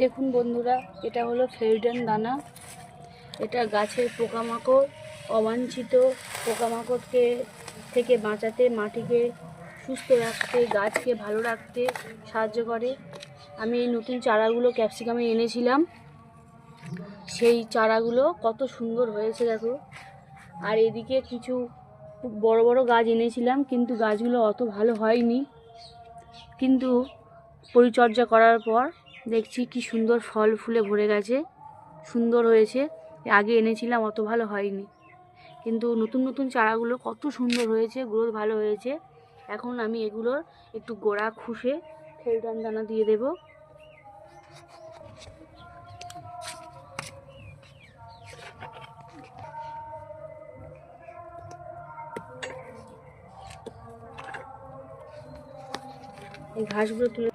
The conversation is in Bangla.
দেখুন বন্ধুরা, এটা হলো ফেরিডেন দানা। এটা গাছের পোকামাকড়, অবাঞ্ছিত পোকামাকড়কে থেকে বাঁচাতে, মাটিকে সুস্থ রাখতে, গাছকে ভালো রাখতে সাহায্য করে। আমি এই নতুন চারাগুলো ক্যাপসিকামে এনেছিলাম। সেই চারাগুলো কত সুন্দর হয়েছে, দেখো। আর এদিকে কিছু বড় বড় গাছ এনেছিলাম, কিন্তু গাছগুলো অত ভালো হয়নি। কিন্তু পরিচর্যা করার পর দেখছি কি সুন্দর ফল ফুলে ভরে গেছে। সুন্দর হয়েছে। আগে এনেছিলাম, অত ভালো হয়নি। কিন্তু নতুন নতুন চারাগুলো কত সুন্দর হয়েছে গ্রোথ ভালো হয়েছে। এখন আমি এগুলোর একটু গোড়া খুশে ফেলডান দানা দিয়ে দেবো। এই ঘাসগুলো তুলে